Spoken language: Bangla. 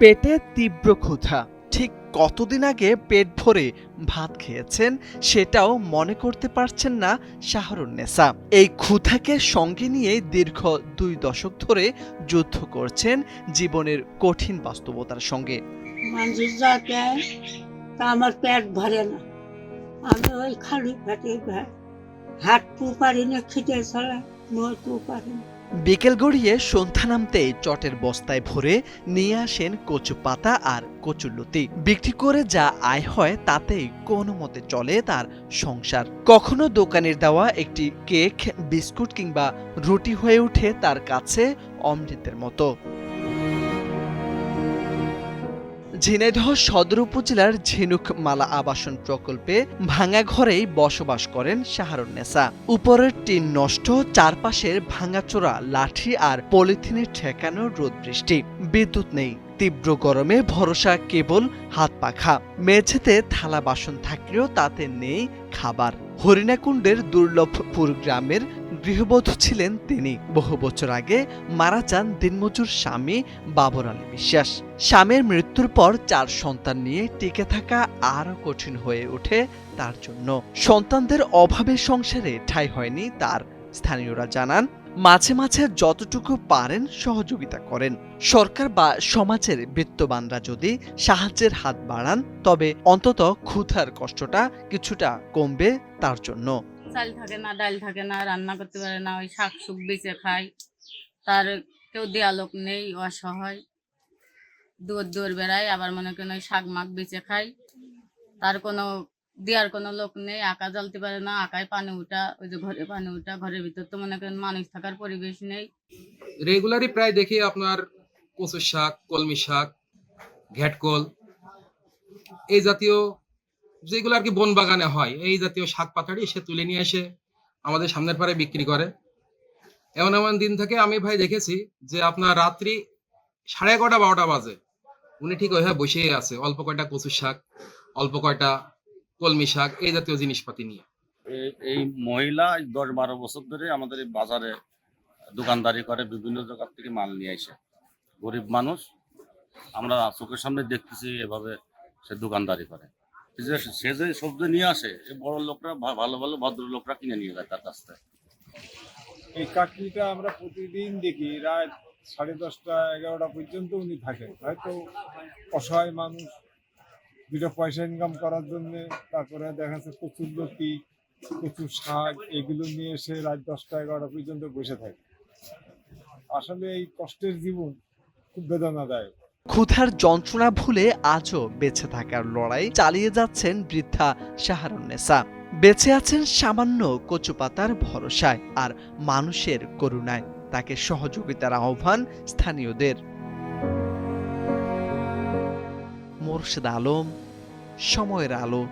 পেটে তীব্র ক্ষুধা। ঠিক কতদিন আগে পেট ভরে ভাত খেয়েছেন সেটাও মনে করতে পারছেন না শাহরুন্নেসা এই ক্ষুধাকে সঙ্গে নিয়ে দীর্ঘ দুই দশক ধরে যুদ্ধ করছেন জীবনের কঠিন বাস্তবতার সঙ্গে। আমার পেট ভরে না। আমি ওই খালি পেটে ভাই হাঁটতেও পারি না, খিদে ছাড়া, নড়তেও পারি না। বিকেল গড়িয়ে সন্ধ্যা নামতেই চটের বস্তায় ভরে নিয়ে আসেন কচু পাতা আর কচুলতি বিক্রি করে যা আয় হয় তাতেই কোনো মতে চলে তার সংসার। কখনো দোকানের দেওয়া একটি কেক, বিস্কুট কিংবা রুটি হয়ে ওঠে তার কাছে অমৃতের মতো। ঝিনাইদহ সদর উপজেলার ঝিনুক মালা আবাসন প্রকল্পে ভাঙা ঘরেই বসবাস করেন শাহরুন্নেসা উপরের টিন নষ্ট, চারপাশের ভাঙাচোরা, লাঠি আর পলিথিনের ঠেকানো রোদ বৃষ্টি বিদ্যুৎ নেই, তীব্র গরমে ভরসা কেবল হাত পাখা। মেঝেতে থালা বাসন থাকলেও তাতে নেই খাবার। হরিণাকুণ্ডের দুর্লভপুর গ্রামের গৃহবধূ ছিলেন তিনি। বহু বছর আগে মারা যান দিনমজুর স্বামী বাবর আলী বিশ্বাস। স্বামীর মৃত্যুর পর চার সন্তান নিয়ে টিকে থাকা আরও কঠিন হয়ে ওঠে তার জন্য। সন্তানদের অভাবে সংসারে ঠাঁই হয়নি তার, স্থানীয়রা জানান। মাঝে মাঝে যতটুকু পারেন সহযোগিতা করেন। সরকার বা সমাজের বিত্তবানরা যদি সাহায্যের হাত বাড়ান, তবে অন্তত ক্ষুধার কষ্টটা কিছুটা কমবে তার জন্য। চাল থাকে না, ডাল থাকে না, রান্না করতে পারে না, ওই শাক সুক বেঁচে খায়। তার কেউ দেয়া লোক নেই অসহায়। দূর দূর বেড়ায়, আবার মনে করেন ওই শাক মাক বেঁচে খায়। তার কোনো, দেওয়ার কোনো লোক নেই, আঁকা জ্বালতে পারে না, আঁকায় পানি উঠা, ওই যে ঘরে পানি উঠা, ঘরের ভিতর তো মনে করেন মানুষ থাকার পরিবেশ নেই। রেগুলারই প্রায় দেখি আপনার কচু শাক, কলমি শাক, ঘ্যাটকল। এই জাতীয় যেগুলো আর কি বন বাগানে হয়, এই জাতীয় শাক পাতাড়ি সে তুলে নিয়ে এসে আমাদের সামনের পাড়ে বিক্রি করে। এমন এমন দিন থেকে আমি ভাই দেখেছি যে আপনার রাত্রি সাড়ে এগারোটা, বারোটা বাজে। উনি ঠিক ওইভাবে বসেই আছে, অল্প কয়টা কচু শাক, অল্প কয়টা কলমি শাক, এই জাতীয় জিনিসপাতি নিয়ে। এই- মহিলা দশ, বারো বছর ধরে আমাদের বাজারে দোকানদারি করে, বিভিন্ন জায়গা থেকে মাল নিয়ে আসে। গরিব মানুষ, আমরা চোখের সামনে দেখতেছি এভাবে সে দোকানদারি করে। সে যে সবজি নিয়ে আসে এই বড় লোকরা ভালো ভালো ভদ্র লোকরা কিনে নিয়ে যায় তার কাছ থেকে। এই কাকরিটা আমরা প্রতিদিন দেখি, রাত সাড়ে দশটা, এগারোটা পর্যন্ত উনি থাকেন। হয়তো অসহায় মানুষ, দুটো পয়সা ইনকাম করার জন্য, তারপরে দেখা যাচ্ছে প্রচুর লতি, প্রচুর শাক, এগুলো নিয়ে এসে রাত দশটা, এগারোটা পর্যন্ত বসে থাকে। আসলে এই কষ্টের জীবন খুব বেদনাদায়ক। ক্ষুধার যন্ত্রণা ভুলে আজও বেঁচে থাকার লড়াই চালিয়ে যাচ্ছেন বৃদ্ধা শাহরুন্নেসা বেঁচে আছেন সামান্য কচুপাতার ভরসায় আর মানুষের করুণায়। তাকে সহযোগিতার আহ্বান স্থানীয়দের। মোর্শেদ আলম, সময়ের আলো।